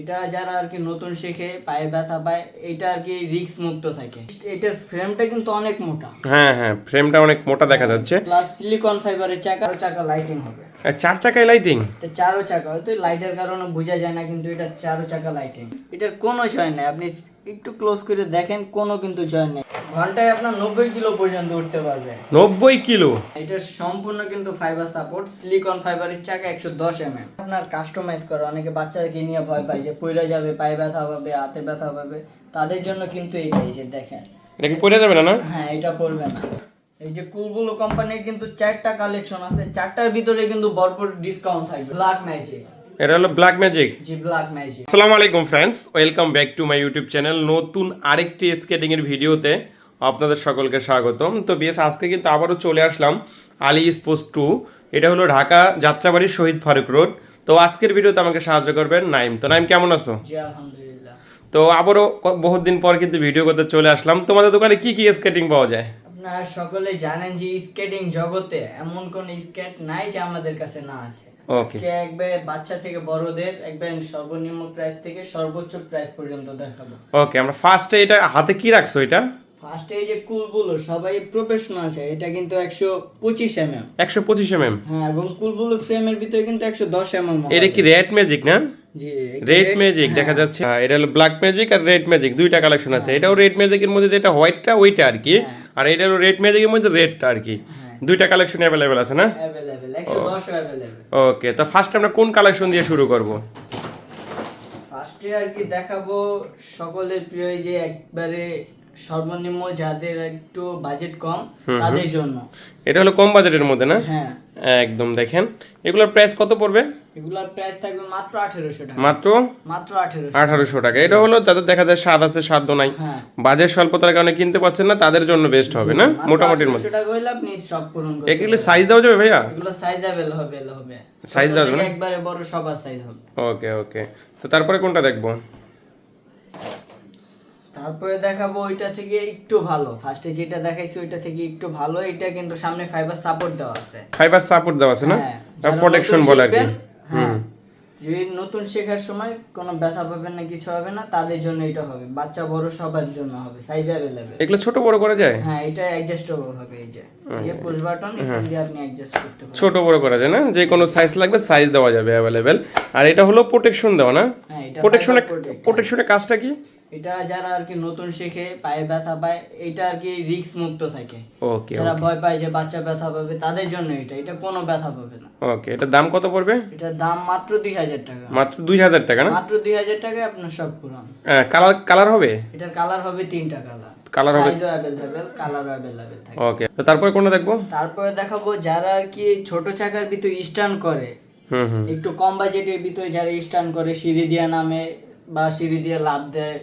এটা যারা আর কি নতুন শেখে পায়ে ব্যথা পায় এটা আর কি রিক্স মুক্ত থাকে। এটার ফ্রেমটা কিন্তু অনেক মোটা। হ্যাঁ হ্যাঁ ফ্রেমটা অনেক মোটা দেখা যাচ্ছে। প্লাস সিলিকন ফাইবারের চাকা চাকা লাইটিং হবে। আর চার চাকায় লাইটিং এটা চারো চাকা হয়তো লাইটের কারণে বোঝা যায় না কিন্তু এটা চারো চাকা লাইটিং এটার কোনো জয়েন নাই আপনি একটু ক্লোজ করে দেখেন কোনো কিন্তু জয়েন নেই। ঘন্টায় আপনার নব্বই কিলো পর্যন্ত উঠতে পারবে। নব্বই কিলো? এটা সম্পূর্ণ কিন্তু ফাইবার সাপোর্ট সিলিকন ফাইবারের চাকা একশো দশ এম এম আপনার কাস্টমাইজ করা অনেকে বাচ্চাকে নিয়ে ভয় পায় যে পইরা যাবে পায়ে ব্যথা পাবে হাতে ব্যথা পাবে। তাদের জন্য কিন্তু এইটাই যে দেখেন। এটা কি যাবে না না? হ্যাঁ এটা পড়বে না। এই যে কুলবুলো কোম্পানির কিন্তু চারটা কালেকশন আছে চারটার ভিতরে কিন্তু ভরপুর ডিসকাউন্ট থাকবে। ব্ল্যাক ম্যাজিক এটা হলো ব্ল্যাক ম্যাজিক জি ব্ল্যাক ম্যাজিক আসসালামু আলাইকুম friends welcome back to my YouTube channel নতুন আরেকটি স্কেটিং এর ভিডিওতে আপনাদের সকলকে স্বাগতম। তো বেশ আজকে কিন্তু আবারও চলে আসলাম আলী স্পোর্টস টু এটা হলো ঢাকা যাত্রাবাড়ি শহীদ ফারুক রোড। তো আজকের ভিডিওতে আমাকে সাহায্য করবেন নাইম। তো নাইম কেমন আছো? জি আলহামদুলিল্লাহ। তো আবারও বহুত দিন পর কিন্তু ভিডিও করতে চলে আসলাম। তোমাদের দোকানে কি কি স্কেটিং পাওয়া যায়? আপনারা সকলে জানেন যে স্কেটিং জগতে এমন কোন স্কেট নাই যে আমাদের কাছে না আছে. আজকে একবার বাচ্চা থেকে বড়দের একবার সর্বনিম্ন প্রাইস থেকে সর্বোচ্চ প্রাইস পর্যন্ত দেখাবো। ওকে আমরা ফার্স্টে এটা হাতে কি রাখছো এটা? ফার্স্টে এই যে কুলবুলো সবাই প্রফেশনাল আছে এটা কিন্তু একশো পঁচিশ এম এম একশো পঁচিশ এম এম হ্যাঁ এবং কুলবুলো ফ্রেমের ভিতরে কিন্তু একশো দশ এম এম এটা কি রেড ম্যাজিক না? রেড ম্যাজিক দেখা যাচ্ছে। হ্যাঁ, এটা হলো ব্ল্যাক ম্যাজিক আর রেড ম্যাজিক দুইটা কালেকশন আছে। এটাও রেড ম্যাজিকের মধ্যে যেটা হোয়াইটটা ওইটা আর কি। আর এটা হলো রেড ম্যাজিকের মধ্যে রেডটা আর কি। দুইটা কালেকশন অ্যাভেলেবেল আছে না? ওকে তো ফার্স্ট আমরা কোন কালেকশন দিয়ে শুরু করব? ফার্স্টে আর কি দেখাবো সকলের প্রিয় এই যে একবারে সর্বনিম্ন যাদের একটু বাজেট কম তাদের জন্য। এটা হলো কম বাজেটের মধ্যে না? হ্যাঁ। একদম দেখেন। এগুলোর প্রাইস কত পড়বে? এগুলার প্রাইস থাকবে মাত্র আঠেরোশো টাকা। মাত্র? মাত্র আঠেরোশো। আঠারোশো টাকা। এটা হলো যাদের দেখা যায় স্বাদ আছে সাধ্য নাই। হ্যাঁ। বাজেট স্বল্পতার কারণে কিনতে পারছেন না তাদের জন্য বেস্ট হবে না? মোটামুটির মধ্যে। টাকা হইলে আপনি সব পূরণ করতে এগুলো সাইজ দেওয়া যাবে ভাইয়া? এগুলো সাইজ হবে হবে। ছোট দেওয়া যাবে একবারে বড় সবার সাইজ হবে। ওকে ওকে। তো তারপরে কোনটা দেখব? তারপরে দেখাবো ওইটা থেকে একটু ভালো। ফার্স্টে যেটা দেখাইছি ওইটা থেকে একটু ভালো। এটা কিন্তু সামনে ফাইবার সাপোর্ট দেওয়া আছে। ফাইবার সাপোর্ট দেওয়া আছে না? হ্যাঁ, প্রোটেকশন বলে আর কি। হ্যাঁ, যদি নতুন শেখার সময় কোনো ব্যথা পাবেন না কিছু হবে না তাদের জন্য এটা হবে। বাচ্চা বড় সবার জন্য হবে সাইজ অ্যাভেলেবেল এগুলো ছোট বড় করা যায়? হ্যাঁ এটা অ্যাডজাস্টেবল হবে এই যে। যে পুশ বাটন এখান দিয়ে আপনি অ্যাডজাস্ট করতে পারবেন। ছোট বড় করা যায় না? যে কোনো সাইজ লাগবে সাইজ দেওয়া যাবে অ্যাভেলেবেল আর এটা হলো প্রোটেকশন দেওয়া না? হ্যাঁ প্রোটেকশনে প্রোটেকশনের কাজটা কি? এটা যারা আর কি নতুন শেখে পায়ে ব্যথা পায় এটা আর কি রিস্ক মুক্ত থাকে। ওকে যারা ভয় পায় যে বাচ্চা ব্যথা পাবে তাদের জন্য এটা এটা কোনো ব্যথা পাবে না। ওকে এটার দাম কত পড়বে? এটার দাম মাত্র দুই হাজার টাকা। মাত্র দুই হাজার টাকা না? মাত্র দুই হাজার টাকায় আপনার সব পুরান। কালার কালার হবে? এটার কালার হবে তিনটা কালার। কালার হবে- সাইজও অ্যাভেলেবেল থাকে। ওকে তো তারপরে কোনটা দেখব? তারপরে দেখাবো যারা আর কি ছোট চাকার ভিতরে স্টান করে। হুম হুম। একটু কম বাজেটের ভিতরে যারা স্টান করে সিঁড়ি দিয়ে নামে বা সিঁড়ি দিয়ে লাভ দেয়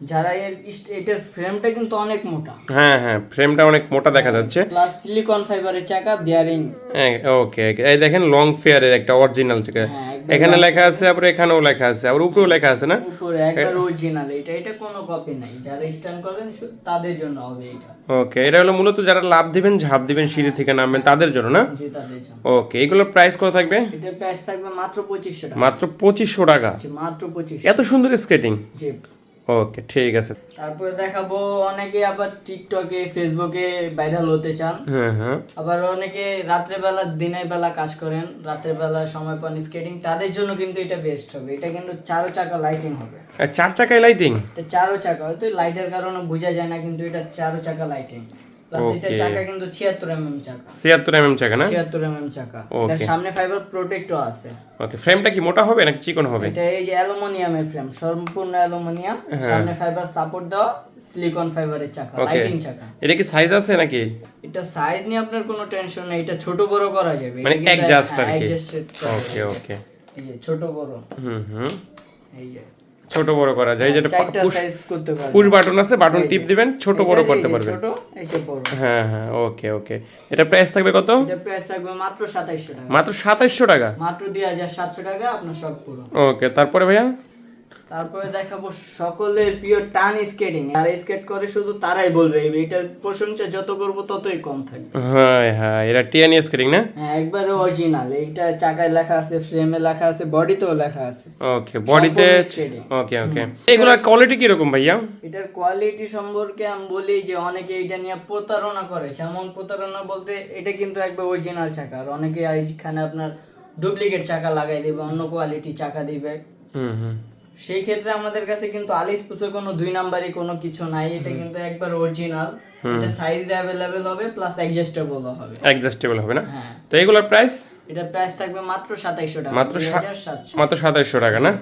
যারা এর এটার ফ্রেমটা কিন্তু অনেক মোটা। হ্যাঁ হ্যাঁ ফ্রেমটা অনেক মোটা দেখা যাচ্ছে। প্লাস সিলিকন ফাইবারের চাকা বিয়ারিং ওকে এই দেখেন লং ফেয়ারের একটা অরিজিনাল থেকে হ্যাঁ এখানে লেখা আছে আবার এখানেও লেখা আছে আবার উপরেও লেখা আছে না? উপরে একবার অরিজিনাল এটা এটা কোনো কপি নাই। যারা করেন তাদের জন্য হবে এটা। ওকে এটা হলো মূলত যারা লাভ দিবেন ঝাঁপ দিবেন সিঁড়ি থেকে নামবেন তাদের জন্য না? জি তাদের জন্য। ওকে এগুলোর প্রাইস কত থাকবে? প্রাইস থাকবে মাত্র পঁচিশশো টাকা। মাত্র টাকা। মাত্র পঁচিশ এত সুন্দর স্কেটিং জি। ওকে ঠিক আছে। তারপরে দেখাবো অনেকে আবার টিকটকে ফেসবুকে ভাইরাল হতে চান। হ্যাঁ হ্যাঁ। আবার অনেকে রাত্রে বেলা দিনের বেলা কাজ করেন রাত্রে বেলা সময় পান স্কেটিং তাদের জন্য কিন্তু এটা বেস্ট হবে। এটা কিন্তু চারো চাকা লাইটিং হবে। চার চাকায় লাইটিং চারো চাকা হয়তো লাইটের কারণে বোঝা যায় না কিন্তু এটা চারো চাকা লাইটিং প্লাস এটা চাকা কিন্তু এমএম না? এমএম চাকা। Okay. সামনে ফাইবার প্রোটেক্টও আছে। ওকে ফ্রেমটা কি মোটা হবে নাকি চিকন হবে? এটা এই যে অ্যালুমিনিয়ামের ফ্রেম সম্পূর্ণ অ্যালুমিনিয়াম। হ্যাঁ। সামনে ফাইবার সাপোর্ট দেওয়া সিলিকন ফাইবারের চাকা. লাইটিং চাকা। এটা কি সাইজ আছে নাকি? এটা সাইজ নিয়ে আপনার কোনো টেনশন নেই এটা ছোট বড় করা যাবে। মানে আর হ্যাঁ, কি। ওকে ওকে এই যে ছোট বড়। হুম হুম। এই যে। ছোট বড় করা যায় যেটা করতে পারবে পুশ বাটন আছে বাটন টিপ দিবেন ছোট বড় করতে পারবেন। হ্যাঁ হ্যাঁ ওকে ওকে। এটা প্রাইস থাকবে কত? প্রাইস থাকবে মাত্র সাতাইশশো টাকা। মাত্র সাতাইশশো টাকা? মাত্র দুই হাজার সাতশো টাকা আপনার সব পুরো ওকে তারপরে ভাইয়া? তারপরে দেখাবো সকলের প্রিয় টান স্কেটিং আর স্কেট করে শুধু তারাই বলবে এটার প্রশংসা যত করব ততই কম থাকবে। হ্যাঁ হ্যাঁ এটা টিয়ানি স্কেটিং না? হ্যাঁ একবারে অরিজিনাল এইটা চাকায় লেখা আছে ফ্রেমে লেখা আছে বডিতেও লেখা আছে। ওকে বডিতে ওকে ওকে এগুলোর কোয়ালিটি কীরকম ভাইয়া? এটার কোয়ালিটি সম্পর্কে আমি বলি যে অনেকে এটা নিয়ে প্রতারণা করে। যেমন প্রতারণা বলতে এটা কিন্তু একবার অরিজিনাল চাকা। আর অনেকে এইখানে আপনার ডুপ্লিকেট চাকা লাগাই দিবে অন্য কোয়ালিটি চাকা দিবে। হুম হুম। সেই ক্ষেত্রে আমাদের কাছে কিন্তু আলিস পুসের কোনো দুই নাম্বারই কোনো কিছু নাই এটা কিন্তু একবার অরিজিনাল এটা সাইজ অ্যাভেলেবেল হবে প্লাস অ্যাডজাস্টেবল হবে। অ্যাডজাস্টেবল হবে না? হ্যাঁ। তো এগুলোর প্রাইস এটা প্রাইস থাকবে মাত্র সাতাইশশো টাকা মাত্র দুই সা- হাজার সাতশো। মাত্র সাতাইশশো টাকা না?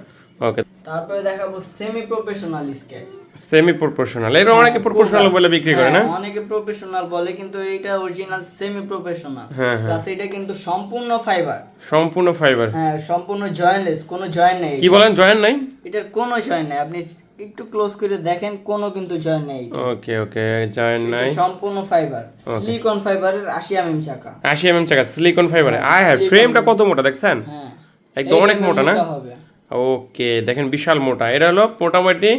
ওকে তারপরে দেখাবো semi professional skate semi proportional এর অনেকে প্রপোর্শনাল বলে বিক্রি করে না? হ্যাঁ, অনেকে প্রফেশনাল বলে কিন্তু এটা অরিজিনাল সেমি প্রফেশনাল হ্যাঁ হ্যাঁ। প্লাস এটা কিন্তু সম্পূর্ণ ফাইবার সম্পূর্ণ ফাইবার হ্যাঁ সম্পূর্ণ জয়েন্টলেস কোনো জয়েন্ট নেই কি বলেন জয়েন নাই? এটার কোনো জয়েন্ট নেই। আপনি একটু ক্লোজ করে দেখেন কোনো কিন্তু জয়েন্ট নেই ওকে ওকে জয়েন এটা নাই। সম্পূর্ণ ফাইবার সিলিকন ফাইবারের আশি এমএম চাকা। আশি এমএম চাকা সিলিকন ফাইবার আয় হ্যাঁ ফ্রেমটা কত মোটা দেখছেন? হ্যাঁ একদম অনেক মোটা না? হবে। ওকে দেখেন বিশাল মোটা। এটা হলো মোটামুটি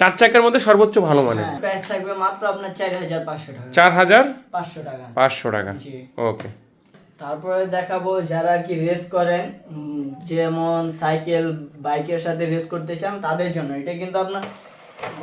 চার চাকার মধ্যে সর্বোচ্চ ভালো মানে হ্যাঁ প্রাইস থাকবে মাত্র আপনার চার হাজার পাঁচশো টাকা। চার হাজার পাঁচশো টাকা। পাঁচশো টাকা। ওকে। তারপরে দেখাবো যারা আর কি রেস করেন যেমন সাইকেল বাইকের সাথে রেস করতে চান তাদের জন্য। এটা কিন্তু আপনার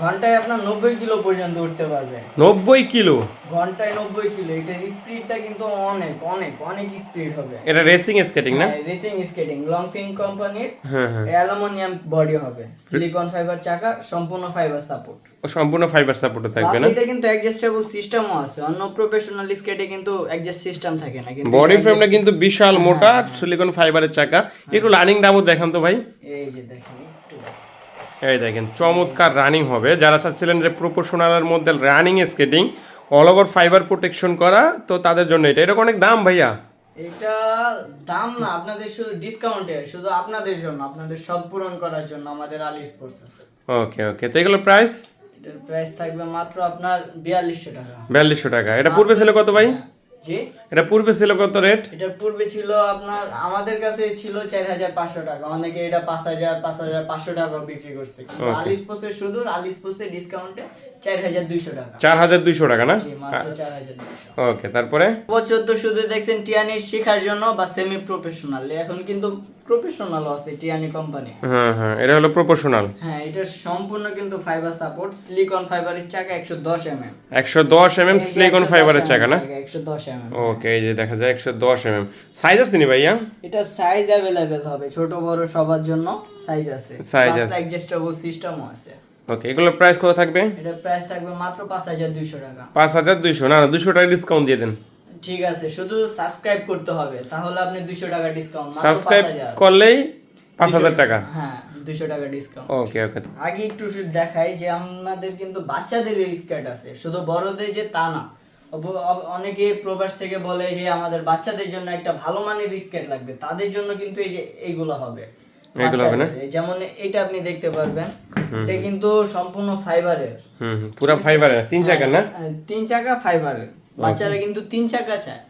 ঘন্টায় আপনার নব্বই কিলো পর্যন্ত উঠতে পারবে। নব্বই কিলো? ঘন্টায় নব্বই কিলো। এটার স্পিডটা কিন্তু অনেক অনেক অনেক স্পিড হবে। এটা রেসিং স্কেটিং না? রেসিং স্কেটিং লং ফিন কোম্পানির হ্যাঁ হ্যাঁ। অ্যালুমিনিয়াম বডি হবে। সিলিকন ফাইবার চাকা সম্পূর্ণ ফাইবার সাপোর্ট ও সম্পূর্ণ ফাইবার সাপোর্ট থাকবে না? এটা কিন্তু অ্যাডজাস্টেবল সিস্টেমও আছে। অন্য প্রফেশনাল স্কেটে কিন্তু অ্যাডজাস্ট সিস্টেম থাকে না কিন্তু বডি ফ্রেমটা কিন্তু বিশাল মোটা সিলিকন ফাইবারের চাকা। একটু রানিং ডাবো দেখান তো ভাই। এই যে দেখেন এই দেখেন চমৎকার রানিং হবে। যারা চাচ্ছিলেন যে প্রপোর্শনালের মধ্যে running skating all over fibre protection করা তো তাদের জন্য এটা। এরকম অনেক দাম ভাইয়া। এটা দাম না আপনাদের শুধু ডিসকাউন্টে শুধু আপনাদের জন্য আপনাদের শখ পূরণ করার জন্য আমাদের আলি স্পোর্টস আছে। ওকে ওকে তো এগুলো প্রাইস এটার প্রাইস থাকবে মাত্র আপনার বিয়াল্লিশশো টাকা। বিয়াল্লিশশো টাকা। এটা পূর্বে ছিল কত ভাই? জি। এটা পূর্বে ছিল কত রেট? এটা পূর্বে ছিল আপনার আমাদের কাছে ছিল চার হাজার পাঁচশো টাকা। অনেকে এটা পাঁচ হাজার পাঁচ হাজার পাঁচশো টাকা বিক্রি করছে। আলিসপোসে শুধু আলিসপোসে ডিসকাউন্টে চার হাজার দুইশো টাকা। চার হাজার দুইশো টাকা না? জি মাত্র চার হাজার দুইশো। ওকে তারপরে? বছর শুধু দেখছেন টিয়ানি শেখার জন্য বা সেমি প্রফেশনাল এখন কিন্তু প্রফেশনালও আছে টিয়ানি কোম্পানি হ্যাঁ হ্যাঁ এটা হলো প্রপোর্শনাল হ্যাঁ এটা সম্পূর্ণ কিন্তু ফাইবার সাপোর্ট সিলিকন ফাইবারের চাকা একশো দশ এম এম একশো দশ এম এম সিলিকন ফাইবারের চাকা না? একশো দশ এম এম ওকে এই যে দেখা যায় একশো দশ এম এম সাইজ আছে নি ভাইয়া? এটা সাইজ অ্যাভেলেবেল হবে ছোট বড় সবার জন্য সাইজ আছে। Size আছে। অ্যাডজাস্টেবল সিস্টেমও আছে। ওকে এগুলোর প্রাইস কত থাকবে? এটার প্রাইস থাকবে মাত্র পাঁচ হাজার দুইশো টাকা। পাঁচ হাজার দুইশো। না না দুশো টাকা ডিসকাউন্ট দিয়ে দেন। ঠিক আছে শুধু সাবস্ক্রাইব করতে হবে তাহলে আপনি দুইশো টাকা ডিসকাউন্ট মাত্র সাবস্ক্রাইব করলেই পাঁচ হাজার টাকা। হ্যাঁ দুইশো টাকা ডিসকাউন্ট ওকে ওকে আগে একটু শুধু দেখাই যে আমাদের কিন্তু বাচ্চাদের স্কার্ট আছে শুধু বড়দের যে তা না। অনেকে প্রবাস থেকে বলে যে আমাদের বাচ্চাদের জন্য একটা ভালো মানের স্কার্ট লাগবে তাদের জন্য কিন্তু এই যে এইগুলো হবে। হবে না? যেমন এটা আপনি দেখতে পারবেন এটা কিন্তু সম্পূর্ণ ফাইবারের। হুম পুরা ফাইবারের তিন চাকা না? তিন চাকা ফাইবারের। বাচ্চারা কিন্তু তিন চাকা চায়।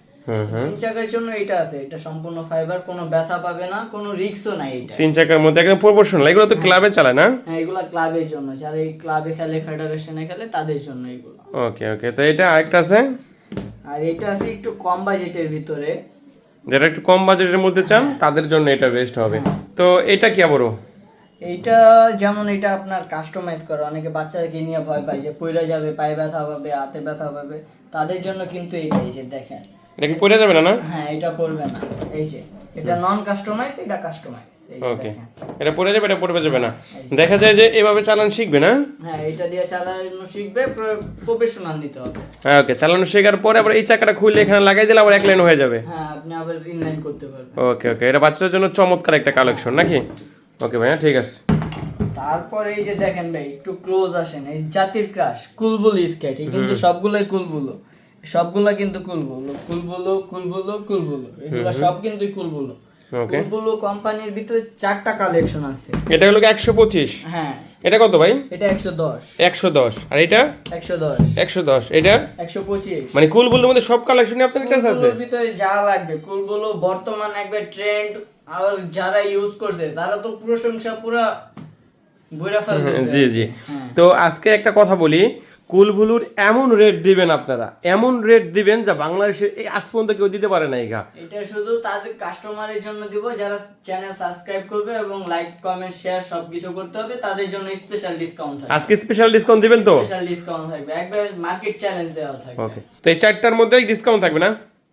তিন চাকার জন্য এটা আছে এটা সম্পূর্ণ ফাইবার কোনো ব্যথা পাবে না কোনো রিস্কও নাই এটা। তিন চাকার মধ্যে একদম প্রপোর্শনাল এগুলো তো ক্লাবে চালায় না? হ্যাঁ এগুলা ক্লাবের জন্য যারা এই ক্লাবে খেলে ফেডারেশনে খেলে তাদের জন্য এগুলো। ওকে ওকে তো এটা আরেকটা আছে? আর এটা আছে একটু কম বাজেটের ভিতরে। যারা একটু কম বাজেটের মধ্যে চান তাদের জন্য এটা বেস্ট হবে। তো এটা কি আবারও? এইটা যেমন এটা আপনার কাস্টমাইজ করা, অনেকে বাচ্চাদেরকে নিয়ে ভয় পায় যে পইরা যাবে, পায়ে ব্যথা পাবে, হাতে ব্যথা পাবে, তাদের জন্য কিন্তু এইটাই এই যে দেখেন। এটা কি পড়ে যাবে না না? হ্যাঁ এটা পড়বে না। এই যে এটা নন কাস্টমাইজ এটা কাস্টমাইজ ওকে এটা পড়ে যাবে এটা পড়বে যাবে না। দেখা যায় যে এভাবে চালান শিখবে না? হ্যাঁ এটা দিয়ে চালানো শিখবে প্রফেশনাল নিতে হবে। হ্যাঁ ওকে চালানো শেখার পরে আবার এই চাকাটা খুললে এখানে লাগাই দিলে আবার এক লাইন হয়ে যাবে। হ্যাঁ আপনি আবার ইনলাইন করতে পারবেন। ওকে ওকে এটা বাচ্চাদের জন্য চমৎকার একটা কালেকশন নাকি? ওকে ভাইয়া ঠিক আছে। তারপরে এই যে দেখেন ভাই একটু ক্লোজ আসেন। এই জাতির ক্রাশ কুলবুল স্কেট কিন্তু সবগুলাই কুলবুলো সবগুলা কিন্তু কুলবুলো কুলবুলো কুলবুলো কুলবুলো এগুলো সব কিন্তু কুলবুলো কুলবুলো কোম্পানির ভিতরে চারটা কালেকশন আছে। এটা হলো একশো পঁচিশ? হ্যাঁ। এটা কত ভাই? এটা একশো দশ। একশো দশ। আর এটা? একশো দশ। একশো দশ। এটা? একশো পঁচিশ। মানে কুল বলতে মধ্যে সব কালেকশনই আপনার কাছে আছে? কুলবুলোর ভিতরে যা লাগবে কুলবুলো বর্তমান একবার ট্রেন্ড আর যারা ইউজ করছে তারা তো প্রশংসা পুরা বুড়া ফেলতেছে। জি জি। হ্যাঁ। তো আজকে একটা কথা বলি কুলভুলুর এমন রেট দিবেন আপনারা এমন রেট দিবেন যা বাংলাদেশে এই আজ পর্যন্ত কেউ দিতে পারে না এটা শুধু তাদের কাস্টমারের জন্য দিব যারা চ্যানেল সাবস্ক্রাইব করবে এবং লাইক কমেন্ট শেয়ার সবকিছু করতে হবে তাদের জন্য স্পেশাল ডিসকাউন্ট থাকবে। আজকে স্পেশাল ডিসকাউন্ট দিবেন তো? স্পেশাল ডিসকাউন্ট থাকবে একবার মার্কেট চ্যালেঞ্জ দেওয়া থাকবে। ওকে তো এই চারটার মধ্যেই ডিসকাউন্ট থাকবে না?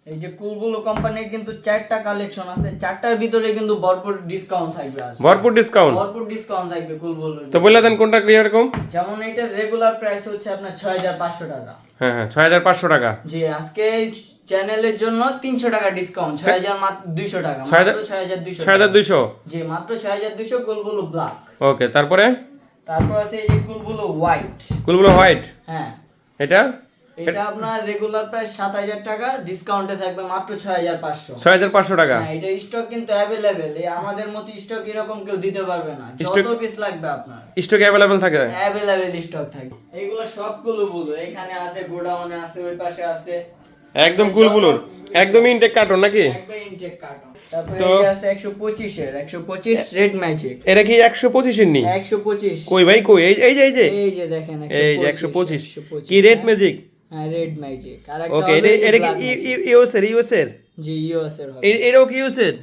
এই যে কুলবুলো কোম্পানির কিন্তু চারটা কালেকশন আছে চারটার ভিতরে কিন্তু ভরপুর ডিসকাউন্ট থাকবে। ভরপুর ডিসকাউন্ট ভরপুর ডিসকাউন্ট থাকবে কুলবুলো তো বলে দেন কোনটা কি এরকম? যেমন এটা রেগুলার প্রাইস হচ্ছে আপনার ছয় হাজার পাঁচশো টাকা। হ্যাঁ হ্যাঁ ছয় হাজার পাঁচশো টাকা। জি আজকে চ্যানেলের জন্য তিনশো টাকা ডিসকাউন্ট মাত্র দুইশো টাকা ছয় হাজার- মাত্র ছয় হাজার দুইশো ছয় হাজার দুইশো? জি মাত্র ছয় হাজার দুইশো কুলবুলো ব্ল্যাক ওকে তারপরে? তারপর আছে এই যে কুলবুলো হোয়াইট কুলগুলো হোয়াইট হ্যাঁ। এটা? এটা আপনার রেগুলার প্রাইস সাত হাজার টাকা ডিসকাউন্টে থাকবে মাত্র ছয় হাজার পাঁচশো। ছয় হাজার পাঁচশো টাকা? হ্যাঁ এটা স্টক কিন্তু অ্যাভেলেবেল আমাদের মতো স্টক এরকম কেউ দিতে পারবে না। যত পিস লাগবে আপনার। স্টক অ্যাভেলেবেল থাকে? অ্যাভেলেবেল স্টক এইগুলো সবগুলো বলো এখানে আছে গোডাউনে আছে ওই পাশে আছে। একদম কুলগুলোর একদম ইনটেক কার্টন নাকি? ইনটেক কার্টন তো- আছে একশো পঁচিশের একশো পঁচিশ রেড ম্যাজিক এটা কি নি? পঁচিশ। কই ভাই কই? এই যে এই যে। এই যে দেখেন কি রেড ম্যাজিক হ্যাঁ রেড ম্যাজিক আর একটা ওকে এটা কি ইউএসের জি ইউএস হবে। এটাও কি ইউএসের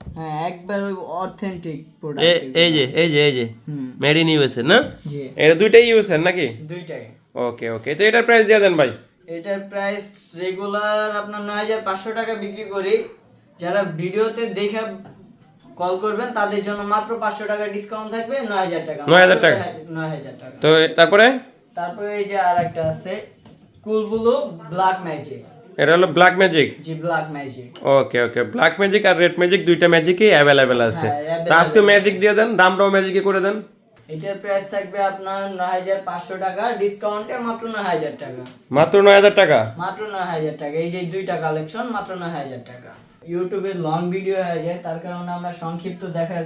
হ্যাঁ একবার ওই অথেন্টিক প্রোডাক্ট এই যে এই যে এই যে। মেড ইন ইউএসএর না? জি। এটা দুইটাই ইউএসএর নাকি? দুইটাই। ওকে ওকে তো এটার প্রাইস দিয়ে দেন ভাই। এটার প্রাইস রেগুলার আপনার নয় হাজার পাঁচশো টাকা বিক্রি করি। যারা ভিডিওতে দেখে কল করবেন তাদের জন্য মাত্র পাঁচশো টাকা ডিসকাউন্ট থাকবে নয় হাজার টাকা। 9,000 টাকা। নয় হাজার টাকা। তো তারপরে? তারপরে এই যে আর একটা আছে কুলবুলো ব্ল্যাক ম্যাজিক এটা হলো ব্ল্যাক ম্যাজিক জি black magic okay okay black magic আর রেড ম্যাজিক দুইটা ম্যাজিকই অ্যাভেলেবেল আছে। হ্যাঁ, আজকে ম্যাজিক দিয়ে দেন দামটাও ম্যাজিকে করে দেন। এটার প্রাইস থাকবে আপনার নয় হাজার পাঁচশো টাকা ডিসকাউন্টে মাত্র নয় হাজার টাকা। মাত্র নয় হাজার টাকা? মাত্র নয় হাজার টাকা। এই যে দুইটা কালেকশন মাত্র নয় হাজার টাকা। ইউটিউবে লং ভিডিও হয়ে যায় তার কারণে আমরা সংক্ষিপ্ত দেখা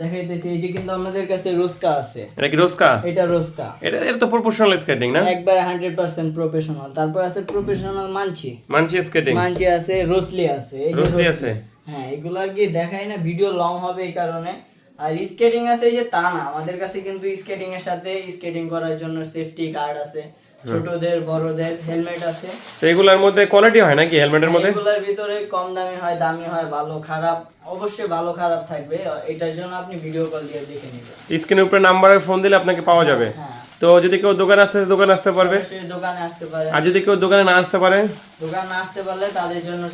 দেখাইতেছি এই যে কিন্তু আমাদের কাছে রোস্কা আছে। এটা কি রোজকা এটা রোস্কা। এটা এটা তো প্রপোর্শনাল স্কেটিং না? একবার হান্ড্রেড পার্সেন্ট প্রফেশনাল তারপর আছে প্রফেশনাল মানছি মানছি স্কেটিং মানছি আছে রোসলি আছে এই যে রোসলি। আছে। হ্যাঁ এগুলো আর কি দেখাই না ভিডিও লং হবে এই কারণে। আর স্কেটিং আছে এই যে তা না আমাদের কাছে কিন্তু স্কেটিং এর সাথে স্কেটিং করার জন্য সেফটি গার্ড আছে। ছোটদের বড়দের হেলমেট আছে। এগুলোর মধ্যে কোয়ালিটি হয় নাকি হেলমেটের মধ্যে? এগুলোর ভিতরে কম দামি হয় দামি হয় ভালো খারাপ অবশ্যই ভালো খারাপ থাকবে। এটার জন্য আপনি ভিডিও কল দিয়ে দেখে নেবেন। স্ক্রিনের উপরে নাম্বারে ফোন দিলে আপনাকে পাওয়া যাবে। হ্যাঁ। তো যদি কেউ দোকানে আসতে দোকানে আসতে পারবে? দোকানে আসতে পারে। আর যদি কেউ দোকানে না আসতে পারে? দোকানে না আসতে পারলে তাদের জন্য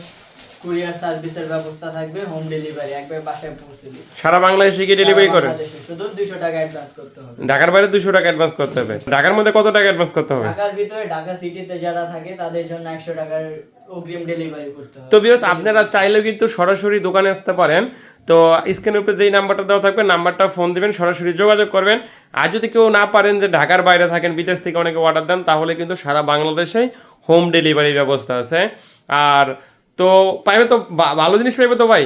কুরিয়ার সার্ভিসের ব্যবস্থা থাকবে হোম ডেলিভারি একবার বাসায় পৌঁছে দিবে। সারা বাংলাদেশে গিয়ে ডেলিভারি করে শুধু দুইশো টাকা অ্যাডভান্স করতে হবে। ঢাকার বাইরে দুশো টাকা অ্যাডভান্স করতে হবে। ঢাকার মধ্যে কত টাকা অ্যাডভান্স করতে হবে? ঢাকার ভিতরে ঢাকা সিটিতে যারা থাকে তাদের জন্য একশো টাকার অগ্রিম ডেলিভারি করতে হবে। তো আপনারা চাইলেও কিন্তু সরাসরি দোকানে আসতে পারেন। তো স্ক্রিনের উপরে যেই নাম্বারটা দেওয়া থাকবে নাম্বারটা ফোন দিবেন সরাসরি যোগাযোগ করবেন। আর যদি কেউ না পারেন যে ঢাকার বাইরে থাকেন বিদেশ থেকে অনেকে অর্ডার দেন তাহলে কিন্তু সারা বাংলাদেশে হোম ডেলিভারি ব্যবস্থা আছে। আর তো পাইবে তো ভালো জিনিস পাইবে তো ভাই?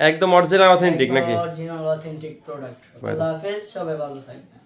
একদম অরিজিনাল অথেন্টিক নাকি? অরিজিনাল অথেন্টিক প্রোডাক্ট আল্লাহ হাফেজ সবাই ভালো থাকবেন।